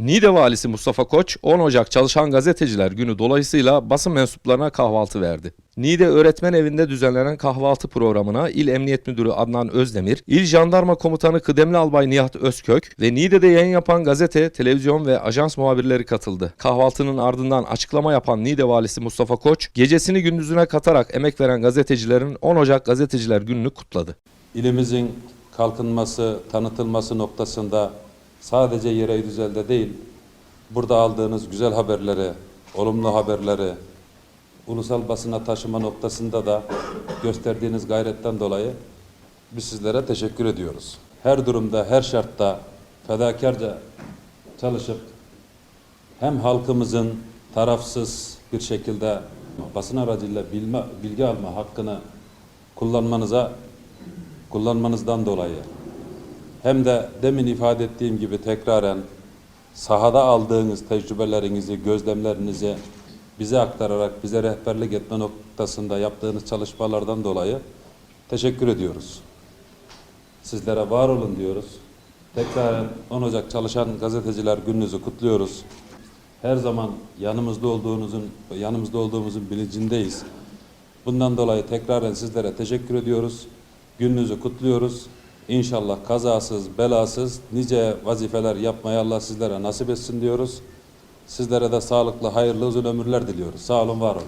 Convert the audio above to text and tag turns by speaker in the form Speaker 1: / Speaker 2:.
Speaker 1: Niğde Valisi Mustafa Koç 10 Ocak Çalışan Gazeteciler Günü dolayısıyla basın mensuplarına kahvaltı verdi. Niğde Öğretmen Evi'nde düzenlenen kahvaltı programına İl Emniyet Müdürü Adnan Özdemir, İl Jandarma Komutanı Kıdemli Albay Nihat Özkök ve Niğde'de yayın yapan gazete, televizyon ve ajans muhabirleri katıldı. Kahvaltının ardından açıklama yapan Niğde Valisi Mustafa Koç, gecesini gündüzüne katarak emek veren gazetecilerin 10 Ocak Gazeteciler Günü'nü kutladı.
Speaker 2: İlimizin kalkınması, tanıtılması noktasında sadece yerel düzelde değil, burada aldığınız güzel haberleri, olumlu haberleri, ulusal basına taşıma noktasında da gösterdiğiniz gayretten dolayı biz sizlere teşekkür ediyoruz. Her durumda, her şartta fedakarca çalışıp hem halkımızın tarafsız bir şekilde basın aracıyla bilme, bilgi alma hakkını kullanmanıza kullanmanızdan dolayı hem de demin ifade ettiğim gibi tekraren sahada aldığınız tecrübelerinizi, gözlemlerinizi bize aktararak bize rehberlik etme noktasında yaptığınız çalışmalardan dolayı teşekkür ediyoruz. Sizlere var olun diyoruz. Tekrar 10 Ocak Çalışan Gazeteciler Gününüzü kutluyoruz. Her zaman yanımızda olduğunuzun yanımızda olduğumuzun bilincindeyiz. Bundan dolayı tekraren sizlere teşekkür ediyoruz. Gününüzü kutluyoruz. İnşallah kazasız, belasız nice vazifeler yapmayı Allah sizlere nasip etsin diyoruz. Sizlere de sağlıklı, hayırlı uzun ömürler diliyoruz. Sağ olun, var olun.